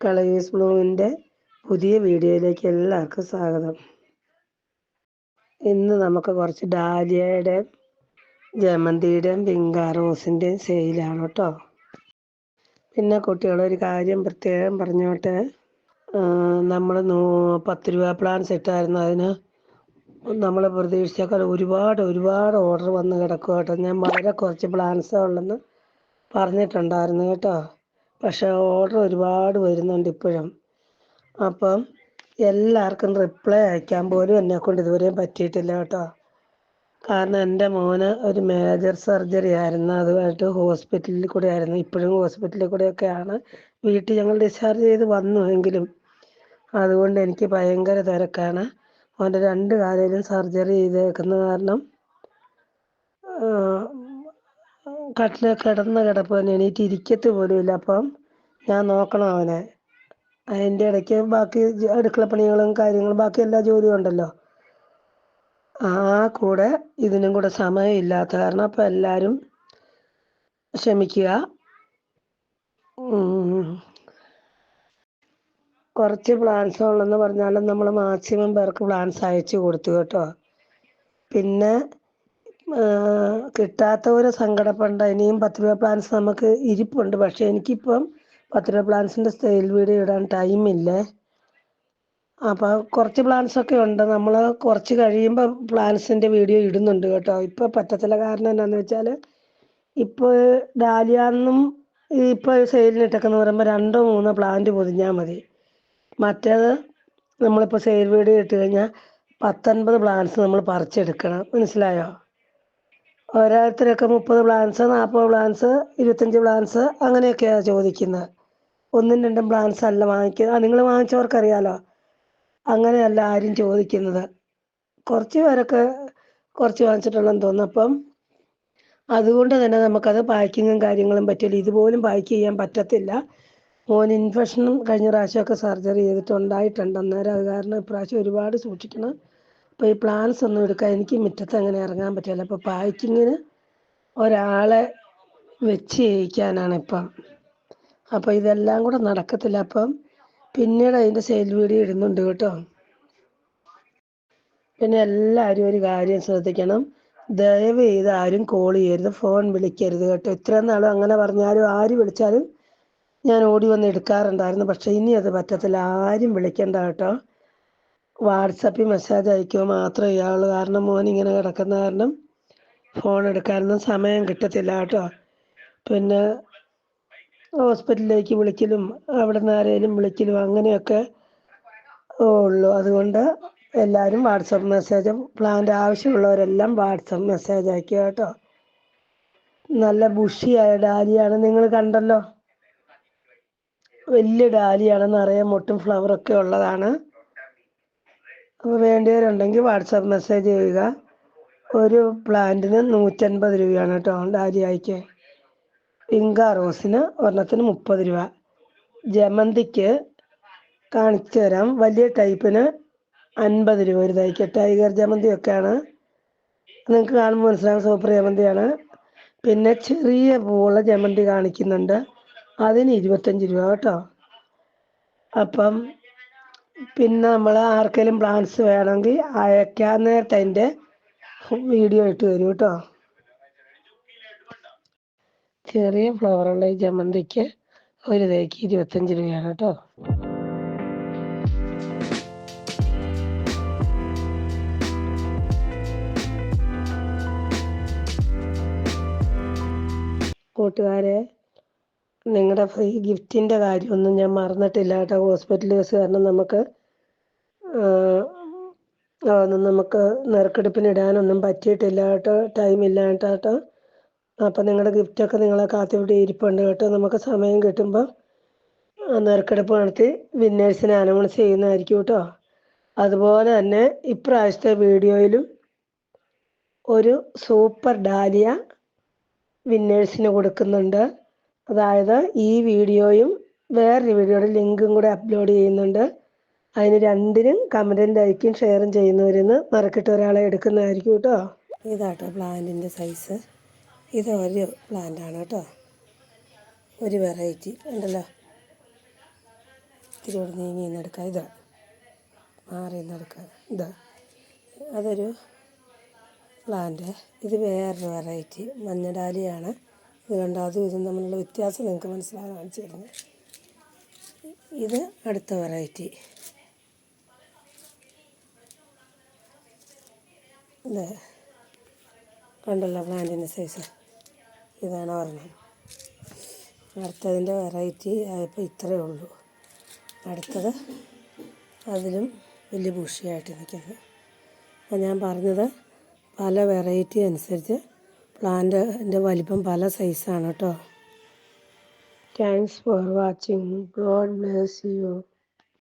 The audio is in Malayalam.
കളേഴ്സ് ബ്ലൂവിന്റെ പുതിയ വീഡിയോയിലേക്ക് എല്ലാവർക്കും സ്വാഗതം. ഇന്ന് നമുക്ക് കുറച്ച് ഡാലിയയുടെയും ജമന്തിയുടെയും പിങ്ക റോസിന്റെയും സെയിലാണ് കേട്ടോ. പിന്നെ കുട്ടികളൊരു കാര്യം പ്രത്യേകം പറഞ്ഞോട്ടെ. നമ്മൾ പത്ത് രൂപ പ്ലാൻസ് ഇട്ടായിരുന്നു. അതിന് നമ്മൾ പ്രതീക്ഷിച്ചേക്കാൾ ഒരുപാട് ഒരുപാട് ഓർഡർ വന്ന് കിടക്കും കേട്ടോ ഞാൻ വളരെ കുറച്ച് പ്ലാൻസേ ഉള്ളെന്ന് പറഞ്ഞിട്ടുണ്ടായിരുന്നു കേട്ടോ. പക്ഷേ ഓർഡർ ഒരുപാട് വരുന്നുണ്ട് ഇപ്പോഴും. അപ്പം എല്ലാവർക്കും റിപ്ലൈ അയക്കാൻ പോലും എന്നെ കൊണ്ട് ഇതുവരെയും പറ്റിയിട്ടില്ല കേട്ടോ. കാരണം എന്റെ മോന് ഒരു മേജർ സർജറി ആയിരുന്നു. അതുമായിട്ട് ഹോസ്പിറ്റലിൽ കൂടെ ആയിരുന്നു. ഇപ്പോഴും ഹോസ്പിറ്റലിൽ കൂടെയൊക്കെയാണ് വീട്ടിൽ ഞങ്ങൾ ഡിസ്ചാർജ് ചെയ്ത് വന്നു എങ്കിലും അതുകൊണ്ട് എനിക്ക് ഭയങ്കര തിരക്കാണ്. അവന്റെ രണ്ട് കാലിലും സർജറി ചെയ്തേക്കുന്ന കാരണം കട്ടിലെ കിടന്ന കിടപ്പ് തന്നെ എണീറ്റ് ഇരിക്കത്ത് ഇല്ല അപ്പം ഞാൻ നോക്കണം അവനെ. അതിന്റെ ഇടയ്ക്ക് ബാക്കി അടുക്കള പണികളും കാര്യങ്ങളും ബാക്കി എല്ലാ ജോലിയും ഉണ്ടല്ലോ. ആ കൂടെ ഇതിനും കൂടെ സമയം ഇല്ലാത്ത കാരണം അപ്പം എല്ലാവരും ക്ഷമിക്കുക. കുറച്ച് പ്ലാൻസ് ഉള്ളെന്ന് പറഞ്ഞാലും നമ്മൾ മാക്സിമം പേർക്ക് പ്ലാൻസ് അയച്ചു കൊടുത്തു കേട്ടോ. പിന്നെ കിട്ടാത്തവരെ സങ്കടപ്പെടേണ്ട. ഇനിയും പത്ത് രൂപ പ്ലാൻസ് നമുക്ക് ഇരിപ്പുണ്ട്. പക്ഷെ എനിക്കിപ്പം പത്ത് രൂപ പ്ലാൻസിന്റെ വീഡിയോ ഇടാൻ ടൈമില്ലേ അപ്പോൾ കുറച്ച് പ്ലാൻസ് ഒക്കെ ഉണ്ട്. നമ്മൾ കുറച്ച് കഴിയുമ്പോൾ പ്ലാൻസിന്റെ വീഡിയോ ഇടുന്നുണ്ട് കേട്ടോ. ഇപ്പോൾ പറ്റത്തില്ല കാരണം എന്താണെന്ന് വെച്ചാൽ ഇപ്പോൾ ഡാലിയാന്നും ഇപ്പോൾ സെയിലിനിട്ടൊക്കെന്ന് പറയുമ്പോൾ രണ്ടോ മൂന്നോ പ്ലാന്റ് പൊതിഞ്ഞാൽ മതി. മറ്റേത് നമ്മളിപ്പോൾ സെയിൽ വീഡിയോ ഇട്ട് കഴിഞ്ഞാൽ പത്തൊൻപത് പ്ലാന്റ്സ് നമ്മൾ പറിച്ചെടുക്കണം. മനസ്സിലായോ? ഓരോരുത്തരൊക്കെ മുപ്പത് പ്ലാന്റ്സ് നാൽപ്പത് പ്ലാന്റ്സ് ഇരുപത്തഞ്ച് പ്ലാന്റ്സ് അങ്ങനെയൊക്കെയാണ് ചോദിക്കുന്നത് ഒന്നും രണ്ടും പ്ലാൻസ് അല്ല വാങ്ങിക്കുക നിങ്ങൾ വാങ്ങിച്ചവർക്കറിയാലോ? അങ്ങനെയല്ല ആരും ചോദിക്കുന്നത്. കുറച്ച് പേരൊക്കെ കുറച്ച് വാങ്ങിച്ചിട്ടുള്ളതെന്ന് തോന്നുന്നു. അപ്പം അതുകൊണ്ട് തന്നെ നമുക്കത് പാക്കിങ്ങും കാര്യങ്ങളും പറ്റില്ല. ഇതുപോലും പാക്ക് ചെയ്യാൻ പറ്റത്തില്ല. മോൻ ഇൻഫെക്ഷനും കഴിഞ്ഞ പ്രാവശ്യമൊക്കെ സർജറി ചെയ്തിട്ടുണ്ടായിട്ടുണ്ട്. അന്നേരം അത് കാരണം ഇപ്രാവശ്യം ഒരുപാട് സൂക്ഷിക്കണം. അപ്പോൾ ഈ പ്ലാൻസ് ഒന്നും എടുക്കാൻ എനിക്ക് മുറ്റത്ത് അങ്ങനെ ഇറങ്ങാൻ പറ്റില്ല. അപ്പോൾ പാക്കിങ്ങിന് ഒരാളെ വെച്ച് ചെയ്യിക്കാനാണ് ഇപ്പം. അപ്പോൾ ഇതെല്ലാം കൂടെ നടക്കത്തില്ല. അപ്പം പിന്നീട് അതിന്റെ സെയിൽ വീഡിയോ ഇടുന്നുണ്ട് കേട്ടോ. പിന്നെ എല്ലാവരും ഒരു കാര്യം ശ്രദ്ധിക്കണം. ദയവ് ചെയ്ത് ആരും കോൾ ചെയ്യരുത് ഫോൺ വിളിക്കരുത് കേട്ടോ. ഇത്രയും നാളും അങ്ങനെ പറഞ്ഞാലും ആര് വിളിച്ചാലും ഞാൻ ഓടി വന്ന് എടുക്കാറുണ്ടായിരുന്നു. പക്ഷെ ഇനി അത് പറ്റത്തില്ല. ആരും വിളിക്കണ്ട കേട്ടോ. വാട്സപ്പിൽ മെസ്സേജ് അയക്കുക മാത്രം ചെയ്യാവുള്ളൂ കാരണം മോൻ ഇങ്ങനെ കിടക്കുന്ന കാരണം ഫോൺ എടുക്കാനൊന്നും സമയം കിട്ടത്തില്ല കേട്ടോ. പിന്നെ ഹോസ്പിറ്റലിലേക്ക് വിളിക്കലും അവിടെ നിന്ന് ആരെങ്കിലും വിളിക്കലും അങ്ങനെയൊക്കെ ഉള്ളൂ. അതുകൊണ്ട് എല്ലാവരും വാട്സപ്പ് മെസ്സേജ് പ്ലാന്റ് ആവശ്യമുള്ളവരെല്ലാം വാട്സപ്പ് മെസ്സേജ് അയക്കുക കേട്ടോ. നല്ല ബുഷിയായ ഡാലിയാണ് നിങ്ങൾ കണ്ടല്ലോ. വലിയ ഡാലിയാണ് നിറയെ മുട്ടും ഫ്ലവറൊക്കെ ഉള്ളതാണ്. അപ്പോൾ വേണ്ടിയവരുണ്ടെങ്കിൽ വാട്സപ്പ് മെസ്സേജ് ചെയ്യുക. ഒരു പ്ലാന്റിന് നൂറ്റൻപത് രൂപയാണ് കേട്ടോ ഡാലിയായിക്ക് പിങ്ക റോസിന് ഒരെണ്ണത്തിന് മുപ്പത് രൂപ. ജമന്തിക്ക് കാണിച്ചു തരാം. വലിയ ടൈപ്പിന് അൻപത് രൂപ. ഒരു തൈക്ക് ടൈഗർ ജമന്തി ഒക്കെയാണ് നിങ്ങൾക്ക് കാണുമ്പോൾ മനസ്സിലാവും സൂപ്പർ ജമന്തിയാണ്. പിന്നെ ചെറിയ പൂവുള്ള ജമന്തി കാണിക്കുന്നുണ്ട്. അതിന് ഇരുപത്തഞ്ച് രൂപ കേട്ടോ. അപ്പം പിന്നെ നമ്മൾ ആർക്കെങ്കിലും പ്ലാന്റ്സ് വേണമെങ്കിൽ അയക്കാൻ നേരത്തെ അതിന്റെ വീഡിയോ ഇട്ട് തരും കേട്ടോ. ചെറിയ ഫ്ലവറുള്ള ഈ ജമന്തിക്ക് ഒരു തേക്ക് ഇരുപത്തഞ്ച് രൂപയാണ് കേട്ടോ. കൂട്ടുകാരെ നിങ്ങളുടെ ഫ്രീ ഗിഫ്റ്റിന്റെ കാര്യമൊന്നും ഞാൻ മറന്നിട്ടില്ല കേട്ടോ. ഹോസ്പിറ്റൽ കാരണം നമുക്ക് അതൊന്നും നമുക്ക് നെറുക്കെടുപ്പിന് ഇടാനൊന്നും പറ്റിയിട്ടില്ല കേട്ടോ. ടൈം ഇല്ല കേട്ടോ അപ്പം നിങ്ങളുടെ ഗിഫ്റ്റൊക്കെ നിങ്ങളെ കാത്തിവിടെ ഇരിപ്പുണ്ട് കേട്ടോ. നമുക്ക് സമയം കിട്ടുമ്പോൾ നെറുക്കെടുപ്പ് നടത്തി വിന്നേഴ്സിനെ അനൗൺസ് ചെയ്യുന്നതായിരിക്കും കേട്ടോ. അതുപോലെ തന്നെ ഇപ്രാവശ്യത്തെ വീഡിയോയിലും ഒരു സൂപ്പർ ഡാലിയ വിന്നേഴ്സിന് കൊടുക്കുന്നുണ്ട്. അതായത് ഈ വീഡിയോയും വേറൊരു വീഡിയോയുടെ ലിങ്കും കൂടെ അപ്ലോഡ് ചെയ്യുന്നുണ്ട്. അതിന് രണ്ടിനും കമന്റും ലൈക്കും ഷെയറും ചെയ്യുന്നവരിന്ന് മറക്കിട്ട് ഒരാളെ എടുക്കുന്നതായിരിക്കും കേട്ടോ. ഇതാട്ടോ പ്ലാന്റിന്റെ സൈസ് ഇത് ഒരു പ്ലാന്റാണ് കേട്ടോ. ഒരു വെറൈറ്റി ഉണ്ടല്ലോ. ഇത്തിരി കൂടെ നീങ്ങി നിന്നെടുക്കാം ഇതാ. മാറി നിന്നെടുക്കാം ഇതാ. അതൊരു പ്ലാന്റ്. ഇത് വേറൊരു വെറൈറ്റി. മഞ്ഞഡാലിയാണ്. ഇത് കണ്ടോ? അതും ഇതും തമ്മിലുള്ള വ്യത്യാസം നിങ്ങൾക്ക് മനസ്സിലാകാൻ കാണിച്ചു തരുന്നത്. ഇത് അടുത്ത വെറൈറ്റി. കണ്ടല്ലോ പ്ലാന്റിന്റെ സൈസ്. ഇതാണ് പറഞ്ഞത് അടുത്തതിന്റെ വെറൈറ്റി ആയപ്പോൾ ഇത്രയേ ഉള്ളൂ. അടുത്തത് അതിലും വലിയ ബുഷിയായിട്ട് നിൽക്കുന്നത് അപ്പോൾ ഞാൻ പറഞ്ഞത് പല വെറൈറ്റി അനുസരിച്ച് പ്ലാന്റിന്റെ വലിപ്പം പല സൈസാണ് കേട്ടോ. Thanks for watching God bless you